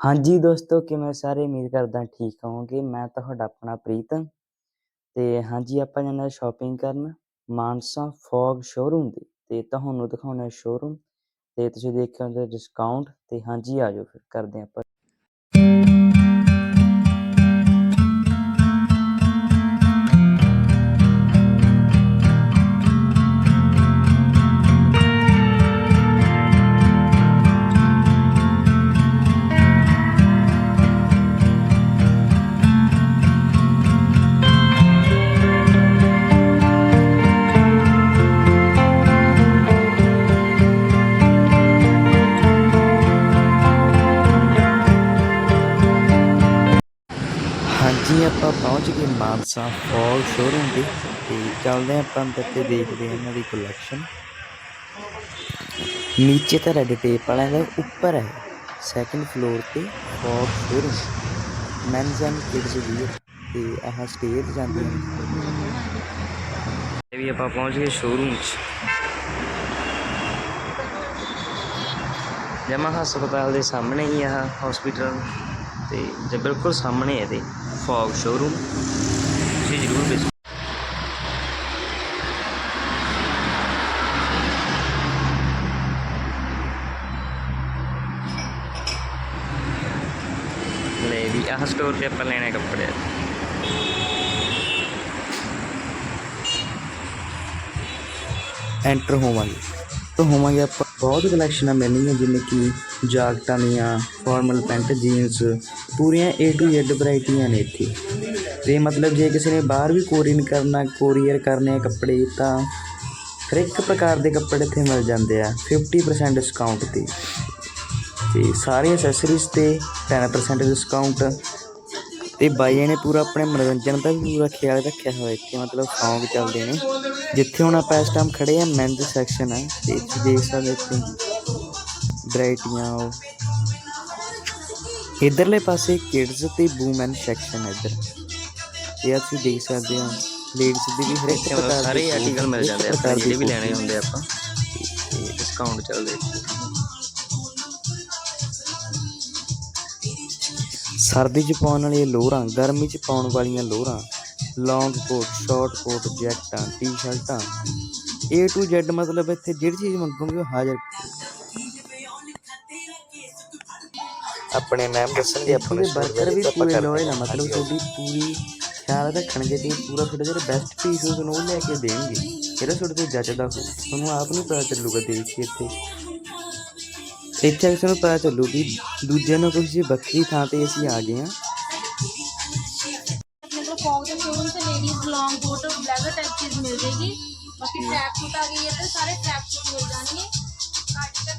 ਹਾਂਜੀ ਦੋਸਤੋ, ਕਿਵੇਂ ਸਾਰੇ? ਉਮੀਦ ਕਰਦਾ ਠੀਕ ਹੋਵੋਗੇ। ਮੈਂ ਤੁਹਾਡਾ ਆਪਣਾ ਪ੍ਰੀਤ। ਤੇ ਹਾਂਜੀ, ਆਪਾਂ ਜਾਣਾ ਸ਼ਾਪਿੰਗ ਕਰਨ। ਮਾਨਸਾ ਫੌਗ ਸ਼ੋਰੂਮ ਦੀ। ਤੇ ਤੁਹਾਨੂੰ ਦਿਖਾਉਣਾ ਸ਼ੋਰੂਮ ਤੇ ਤੁਸੀਂ ਦੇਖਿਆ ਹੁੰਦਾ ਡਿਸਕਾਊਂਟ ਤੇ ਹਾਂਜੀ, ਆ ਜਾਓ ਫਿਰ, ਕਰਦੇ ਹਾਂ ਆਪਾਂ ਆਪਾਂ ਪਹੁੰਚ ਗਏ ਮਾਨਸਾ ਫੌਗ ਸ਼ੋਰੂਮ ਤੇ ਤੇ ਚੱਲਦੇ ਹਾਂ ਆਪਾਂ ਅੰਦਰ ਤੇ ਦੇਖਦੇ ਹਾਂ ਇਹਨਾਂ ਦੀ ਕਲੈਕਸ਼ਨ ਨੀਚੇ ਤਾਂ ਰੈਡ ਟੇਪ ਵਾਲਾ ਹੈ ਉੱਪਰ ਹੈ ਸੈਕੰਡ ਫਲੋਰ ਤੇ Fogg showroom. Men's and kids wear ਤੇ ਆਹ ਸਟੇਜ ਜਾਂਦੇ ਹਨ ਵੀ ਆਪਾਂ ਪਹੁੰਚ ਗਏ ਸ਼ੋਰੂਮ 'ਚ। ਜਮਾ ਹਸਪਤਾਲ ਦੇ ਸਾਹਮਣੇ ਹੀ ਆ ਹਸਪੀਟਲ ਤੇ ਜੇ ਬਿਲਕੁਲ ਸਾਹਮਣੇ ਹੈ ਇਹਦੇ। ਫੌਗ ਸ਼ੋਰੂਮ ਤੁਸੀਂ ਜ਼ਰੂਰ ਵਿਜ਼ਿਟ ਲੈ ਵੀ ਆਹ ਸਟੋਰ ਤੇ ਆਪਾਂ ਲੈਣੇ ਕੱਪੜੇ ਐਂਟਰ ਹੋਵਾਂਗੇ ਤਾਂ ਹੋਵਾਂਗੇ ਆਪਾਂ ਬਹੁਤ ਕਲੈਕਸ਼ਨਾਂ ਮਿਲਣਗੀਆਂ ਜਿਵੇਂ ਕਿ ਜਾਕਟਾਂ ਦੀਆਂ ਫਾਰਮਲ ਪੈਂਟ ਜੀਨਸ ਪੂਰੀਆਂ ਏ ਟੂ Z ਵੈਰਾਈਟੀਆਂ ਨੇ ਇੱਥੇ। ਤੇ ਮਤਲਬ ਜੇ ਕਿਸੇ ਨੇ ਬਾਹਰ ਵੀ ਕੋਰੀਅਨ ਕਰਨਾ ਕੋਰੀਅਰ ਕਰਨੇ ਆ ਕੱਪੜੇ, ਤਾਂ ਹਰ ਇੱਕ ਪ੍ਰਕਾਰ ਦੇ ਕੱਪੜੇ ਇੱਥੇ ਮਿਲ ਜਾਂਦੇ ਆ 50% ਡਿਸਕਾਊਂਟ ਤੇ। ਤੇ ਸਾਰੇ ਐਕਸੈਸਰੀਜ਼ ਤੇ 10% ਡਿਸਕਾਊਂਟ ਤੇ ਬਾਈਆਂ ਨੇ ਪੂਰਾ ਆਪਣੇ ਮਨੋਰੰਜਨ ਦਾ ਵੀ ਪੂਰਾ ਖਿਆਲ ਰੱਖਿਆ ਹੋਇਆ ਇੱਥੇ, ਮਤਲਬ ਸੌਂਗ ਚੱਲਦੇ ਨੇ। ਜਿੱਥੇ ਹੁਣ ਆਪਾਂ ਇਸ ਟਾਈਮ ਖੜੇ ਆ ਮੈਨਸ ਸੈਕਸ਼ਨ ਹੈ ਤੇ ਇੱਥੇ ਦੇਖ ਸਕਦੇ ਇੱਥੇ ਵੈਰਾਈਟੀਆਂ ਉਹ। ਇਧਰਲੇ ਪਾਸੇ ਕਿਡਸ ਤੇ ਵੂਮਨ ਸੈਕਸ਼ਨ ਹੈ ਇੱਧਰ। ਇਹ ਤੁਸੀਂ ਦੇਖ ਸਕਦੇ ਹੋ। ਲੇਡੀਜ਼ ਦੀ ਵੀ ਹਰ ਇੱਕ ਪ੍ਰਕਾਰ ਦੇ ਸਾਰੇ ਆਰਟੀਕਲ ਮਿਲ ਜਾਂਦੇ ਆ ਜਿਹੜੇ ਵੀ ਲੈਣੇ ਹੁੰਦੇ ਆਪਾਂ। ਡਿਸਕਾਊਂਟ ਚੱਲਦੇ ਸਰਦੀ 'ਚ ਪਾਉਣ ਵਾਲੀਆਂ ਲੋਅਰਾਂ ਗਰਮੀ 'ਚ ਪਾਉਣ ਵਾਲੀਆਂ ਲੋਅਰਾਂ ਲੌਂਗ ਕੋਟ ਸ਼ਾਰਟ ਕੋਟ ਜੈਕਟਾਂ ਟੀ-ਸ਼ਰਟਾਂ A to Z ਮਤਲਬ ਇੱਥੇ ਜਿਹੜੀ ਚੀਜ਼ ਮੰਗੋਗੇ ਉਹ ਹਾਜ਼ਰ ਆਪਣੇ ਮੈਮ ਦੱਸਣਗੇ ਆਪਾਂ ਨੂੰ ਬਰਗਰ ਵੀ ਪੂਰੇ ਲੋਏ ਨਾ ਮਤਲਬ ਤੁਹਾਡੀ ਪੂਰੀ ਖਿਆਲ ਰੱਖਣਗੇ ਤੇ ਪੂਰਾ ਤੁਹਾਡੇ ਜਿਹੜੇ ਬੈਸਟ ਪੀਸ ਉਹ ਤੁਹਾਨੂੰ ਲੈ ਕੇ ਦੇਣਗੇ ਇਹਦਾ ਤੁਹਾਡੇ ਤੇ ਜੱਜਦਾ ਹੋ ਤੁਹਾਨੂੰ ਆਪ ਨੂੰ ਪਤਾ ਚੱਲੂਗਾ ਦੇਖ ਕੇ ਇੱਥੇ। ਇੱਥੇ ਕਿਸੇ ਪਤਾ ਚੱਲੂ ਕਿ ਦੂਜੇ ਨੂੰ ਕਿਸੇ ਵੱਖਰੀ ਥਾਂ ਤੇ ਅਸੀਂ ਆ ਗਏ ਹਾਂ। ਬਾਕੀ ਟਰੈਕ ਸੂਟ ਆ ਗਈ ਹੈ ਤੇ ਸਾਰੇ ਟਰੈਕ ਸੂਟ ਮਿਲ ਜਾਣਗੇ। ਕੱਟ ਤੱਕ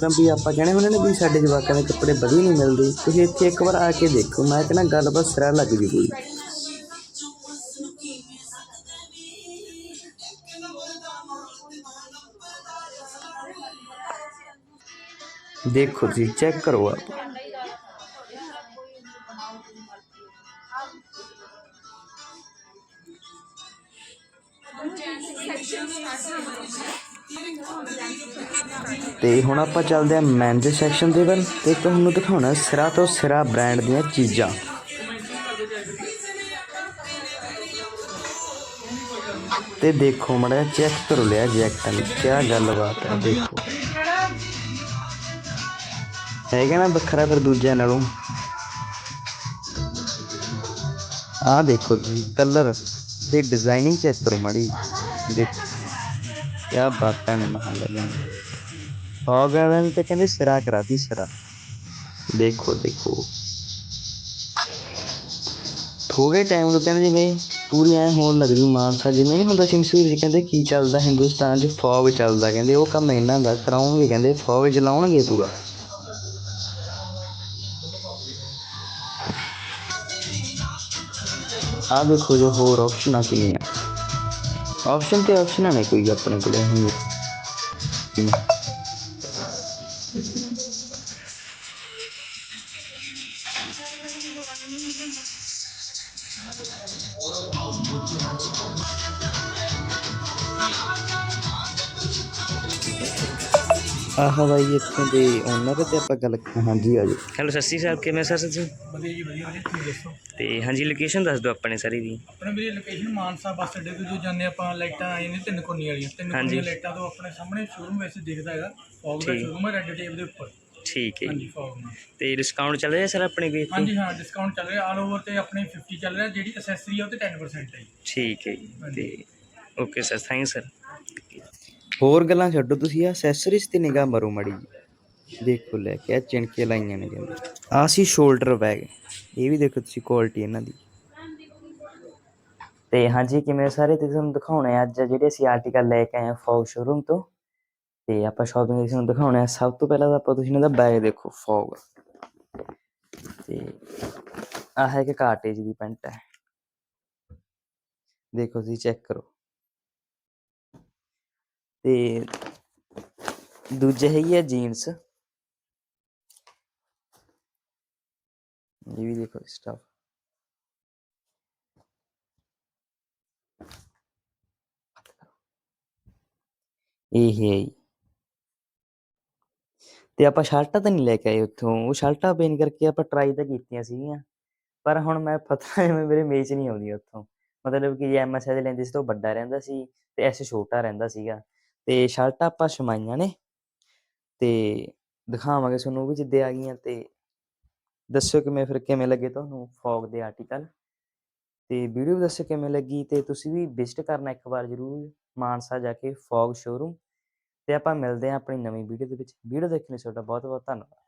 ਤਾਂ ਵੀ ਆਪਾਂ ਕਹਿੰਦੇ ਹੁੰਦੇ ਨੇ ਵੀ ਸਾਡੇ ਜਵਾਕਾਂ ਦੇ ਕੱਪੜੇ ਵਧੀਆ ਨਹੀਂ ਮਿਲਦੇ। ਤੁਸੀਂ ਇੱਥੇ ਇੱਕ ਵਾਰ ਆ ਕੇ ਦੇਖੋ, ਮੈਂ ਕਹਿੰਦਾ ਗੱਲ ਬਸ ਸਿਰਾ ਲੱਗ ਜੂ ਕੋਈ ਦੇਖੋ ਜੀ, ਚੈੱਕ ਕਰੋ ਆਪ। ਤੇ ਹੁਣ ਆਪਾਂ ਚੱਲਦੇ ਹਾਂ ਮੈਨਸ ਸੈਕਸ਼ਨ ਦੇ ਵੱਲ ਤੇ ਤੁਹਾਨੂੰ ਦਿਖਾਉਣਾ ਸਿਰਾ ਤੋਂ ਸਿਰਾ ਬ੍ਰਾਂਡ ਦੀਆਂ ਚੀਜ਼ਾਂ। ਤੇ ਦੇਖੋ ਮੜਾ ਚੈੱਕ ਕਰੋ ਲਿਆ ਜੈਕਟਾਂ ਦੀ ਕੀ ਗੱਲਬਾਤ ਹੈ, ਦੇਖੋ। ਹੈਗਾ ਨਾ ਵੱਖਰਾ ਫਿਰ ਦੂਜਿਆਂ ਨਾਲੋਂ। ਆਹ ਦੇਖੋ ਜੀ ਕਲਰ ਤੇ ਡਿਜ਼ਾਈਨਿੰਗ ਚੈੱਕ ਕਰੋ ਮੜੀ ਦੇਖੋ। ਕੀ ਬਾਤਾਂ ਨੇ ਮਹਾਂ ਲੱਗੀਆਂ ਹੋ ਗਿਆ ਵੈਨ ਤੇ ਕਹਿੰਦੇ ਸਿਰਾ ਕਰਾਤੀ ਸਿਰਾ। ਦੇਖੋ ਦੇਖੋ। ਥੋੜੇ ਟਾਈਮ ਤੋਂ ਕਹਿੰਦੇ ਜਿਵੇਂ ਪੂਰੀ ਐ ਹੋਣ ਲੱਗ ਜੂ ਮਾਨਸਾ, ਜਿਵੇਂ ਨਹੀਂ ਹੁੰਦਾ ਸੀ ਜੀ ਕਹਿੰਦੇ ਕੀ ਚੱਲਦਾ ਹਿੰਦੁਸਤਾਨ 'ਚ ਫੌਗ ਚੱਲਦਾ, ਕਹਿੰਦੇ ਉਹ ਕੰਮ ਇਹਨਾਂ ਦਾ ਕਰਾਉਣਗੇ, ਕਹਿੰਦੇ ਫੌਗ ਚਲਾਉਣਗੇ ਪੂਰਾ। ਆ ਦੇਖੋ ਜੋ ਹੋਰ ਆਪਸ਼ਨਾਂ ਕਿੰਨੀਆਂ ਆਪਸ਼ਨ ਤੇ ਆਪਸ਼ਨਾਂ ਨੇ ਕੋਈ ਆਪਣੇ ਕੋਲੇ ਹੁਣ ਆਹ ਬਾਈ ਇੱਥੇ ਦੇ ਓਨਰ ਤੇ ਆਪਾਂ ਗੱਲ ਹਾਂਜੀ ਆ ਜੀ ਹੈਲੋ ਸਤਿ ਸ਼੍ਰੀ ਅਕਾਲ ਕਿਵੇਂ ਸਰ ਤੁਸੀਂ? ਵਧੀਆ ਜੀ ਵਧੀਆ ਵਧੀਆ ਤੁਸੀਂ ਦੱਸੋ? ਤੇ ਹਾਂਜੀ ਲੋਕੇਸ਼ਨ ਦੱਸ ਦਿਓ ਆਪਣੇ ਸਾਰੀ ਦੀ। ਆਪਣੇ ਵੀਰੇ ਲੋਕੇਸ਼ਨ ਮਾਨਸਾ ਬੱਸ ਅੱਡੇ ਤੋਂ ਜੋ ਜਾਂਦੇ ਆਪਾਂ ਲਾਈਟਾਂ ਆਏ ਨੇ ਤਿੰਨ ਕੋਨੀ ਵਾਲੀਆਂ। ਤਿੰਨ। ਕੋਨੀ ਲਾਈਟਾਂ ਤੋਂ ਆਪਣੇ ਸਾਹਮਣੇ ਸ਼ੋਰੂਮ ਵੈਸੇ ਦਿਖਦਾ ਹੈਗਾ ਫੌਗ ਦਾ। ਸ਼ੋਰੂਮ ਹੈ ਰੈੱਡ ਟੇਪ ਦੇ ਉੱਪਰ। ਠੀਕ ਹੈ ਹਾਂਜੀ ਜੀ ਫੌਗ ਤੇ ਡਿਸਕਾਊਂਟ ਚੱਲ ਰਿਹਾ ਸਰ ਆਪਣੇ ਇੱਥੇ ਹਾਂਜੀ ਹਾਂ ਡਿਸਕਾਊਂਟ ਚੱਲ ਰਿਹਾ। ਆਲ ਓਵਰ ਤੇ ਆਪਣੇ 50 ਚੱਲ ਰਿਹਾ ਜਿਹੜੀ ਅਸੈਸਰੀ ਆ ਉਹ ਤੇ 10% ਹੈ ਜੀ। ਠੀਕ ਹੈ ਜੀ ਤੇ ਓਕੇ ਸਰ ਥੈਂਕ ਸਰ ਹੋਰ ਗੱਲਾਂ ਛੱਡੋ ਤੁਸੀਂ ਐਕਸੈਸਰੀਜ਼ ਤੇ ਨਿਗਾਹ ਮਾਰੋ ਮੜੀ ਦੇਖੋ ਲੈ ਕੇ ਚਿਣਕੇ ਲਾਈਆਂ ਨੇ ਕਹਿੰਦੇ। ਆ ਸੀ ਸ਼ੋਲਡਰ ਬੈਗ ਇਹ ਵੀ ਦੇਖੋ ਤੁਸੀਂ ਕੁਆਲਿਟੀ ਇਹਨਾਂ ਦੀ। ਤੇ ਹਾਂਜੀ, ਕਿਵੇਂ ਸਾਰੇ ਤੇ ਤੁਹਾਨੂੰ ਦਿਖਾਉਣੇ ਅੱਜ, ਜਿਹੜੇ ਅਸੀਂ ਆਰਟੀਕਲ ਲੈ ਕੇ ਆਏ ਆ ਫੌਗ ਸ਼ੋਰੂਮ ਤੋਂ। ਤੇ ਆਪਾਂ ਸ਼ਾਪਿੰਗ ਇਸ ਨੂੰ ਦਿਖਾਉਣੇ ਆ, ਸਭ ਤੋਂ ਪਹਿਲਾਂ ਤਾਂ ਆਪਾਂ ਤੁਸੀਂ ਇਹਨਾਂ ਦਾ ਬੈਗ ਦੇਖੋ ਫੌਗ ਤੇ ਆਹ ਹੈ ਕਿ ਕਾਰਟੇਜ ਦੀ ਪੈਂਟ ਹੈ। ਦੇਖੋ ਤੁਸੀਂ ਚੈੱਕ ਕਰੋ। ਤੇ ਦੂਜੇ ਹੈਗੀ ਆ ਜੀਨਸ ਇਹ ਵੀ ਦੇਖੋ ਸਟਾਫ ਇਹ ਹੈ ਤੇ ਆਪਾਂ ਸ਼ਰਟਾਂ ਤਾਂ ਨਹੀਂ ਲੈ ਕੇ ਆਏ ਉੱਥੋਂ। ਉਹ ਸ਼ਰਟਾਂ ਪੇਨ ਕਰਕੇ ਆਪਾਂ ਟਰਾਈ ਤਾਂ ਕੀਤੀਆਂ ਸੀਗੀਆਂ। ਪਰ ਹੁਣ ਮੈਂ ਪਤਾ ਨਹੀਂ ਮੇਰੇ ਮੇਚ ਨਹੀਂ ਆਉਂਦੀ ਉੱਥੋਂ। ਮਤਲਬ ਕਿ ਜੇ ਐਮ ਐਸ ਦੇ ਲੈਂਦੇ ਸੀ ਤਾਂ ਉਹ ਵੱਡਾ ਰਹਿੰਦਾ ਸੀ ਤੇ ਐਸ ਛੋਟਾ ਰਹਿੰਦਾ ਸੀਗਾ। ਤੇ ਸ਼ਰਟਾਂ ਆਪਾਂ ਛਮਾਈਆਂ ਨੇ ਤੇ ਦਿਖਾਵਾਂਗੇ ਤੁਹਾਨੂੰ ਉਹ ਵੀ ਜਿੱਦੇ ਆ ਗਈਆਂ ਤੇ ਦੱਸਿਓ ਕਿਵੇਂ ਫਿਰ ਕਿਵੇਂ ਲੱਗੇ ਤੁਹਾਨੂੰ ਫੌਗ ਦੇ ਆਰਟੀਕਲ ਤੇ ਵੀਡੀਓ ਦੱਸਿਓ ਕਿਵੇਂ ਲੱਗੀ ਤੇ ਤੁਸੀਂ ਵੀ ਵਿਜ਼ਿਟ ਕਰਨਾ ਇੱਕ ਵਾਰ ਜ਼ਰੂਰ ਮਾਨਸਾ ਜਾ ਕੇ ਫੌਗ ਸ਼ੋਰੂਮ ਤੇ ਆਪਾਂ ਮਿਲਦੇ ਹਾਂ ਆਪਣੀ ਨਵੀਂ ਵੀਡੀਓ ਦੇ ਵਿੱਚ, ਵੀਡੀਓ ਦੇਖਣ ਲਈ ਤੁਹਾਡਾ ਬਹੁਤ ਬਹੁਤ ਧੰਨਵਾਦ।